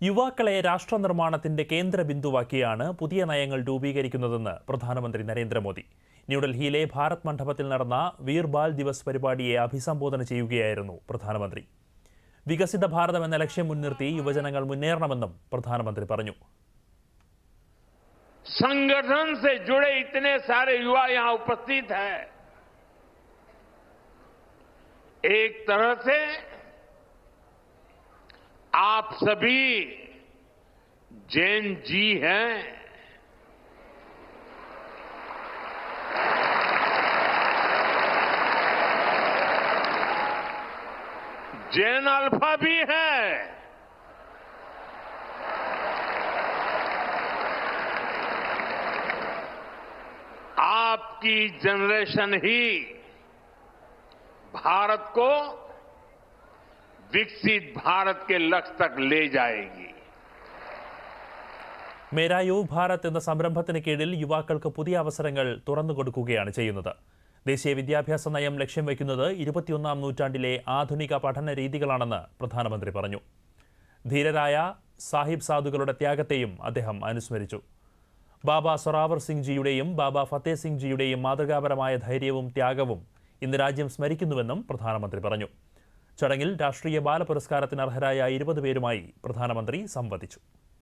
യുവാക്കളെ രാഷ്ട്ര നിർമ്മാണത്തിന്റെ കേന്ദ്ര ബിന്ദുവാക്കിയാണ് പുതിയ നയങ്ങൾ രൂപീകരിക്കുന്നതെന്ന് പ്രധാനമന്ത്രി നരേന്ദ്രമോദി ന്യൂഡൽഹിയിലെ ഭാരത് മണ്ഡപത്തിൽ നടന്ന വീർ ബാൽ ദിവസ് പരിപാടിയെ അഭിസംബോധന ചെയ്യുകയായിരുന്നു പ്രധാനമന്ത്രി വികസിത ഭാരതം എന്ന ലക്ഷ്യം മുൻനിർത്തി യുവജനങ്ങൾ മുന്നേറണമെന്നും പ്രധാനമന്ത്രി പറഞ്ഞു संगठन से जुड़े इतने सारे युवा यहां उपस्थित हैं एक तरह से आप सभी जैन जी हैं। जैन अल्फ़ा भी है। आपकी जनरेशन ही भारत को विकसित भारत के लक्ष्य तक ले जाएगी മേരാ യുവ് ഭാരത് എന്ന സംരംഭത്തിന് കീഴിൽ യുവാക്കൾക്ക് പുതിയ അവസരങ്ങൾ തുറന്നു കൊടുക്കുകയാണ് ചെയ്യുന്നത് ദേശീയ വിദ്യാഭ്യാസ നയം ലക്ഷ്യം വയ്ക്കുന്നത് ഇരുപത്തിയൊന്നാം നൂറ്റാണ്ടിലെ ആധുനിക പഠന രീതികളാണെന്ന് പ്രധാനമന്ത്രി പറഞ്ഞു ധീരരായ സാഹിബ് സാധുക്കളുടെ ത്യാഗത്തെയും അദ്ദേഹം അനുസ്മരിച്ചു ബാബ സൊറാവർ സിംഗ് ജിയുടെയും ബാബ ഫത്തേ സിംഗ് ജിയുടെയും മാതൃകാപരമായ ധൈര്യവും ത്യാഗവും ഇന്ന് രാജ്യം സ്മരിക്കുന്നുവെന്നും പ്രധാനമന്ത്രി പറഞ്ഞു ചടങ്ങിൽ രാഷ്ട്രീയ ബാല പുരസ്കാരത്തിന് അർഹരായ ഇരുപത് പേരുമായി പ്രധാനമന്ത്രി സംവദിച്ചു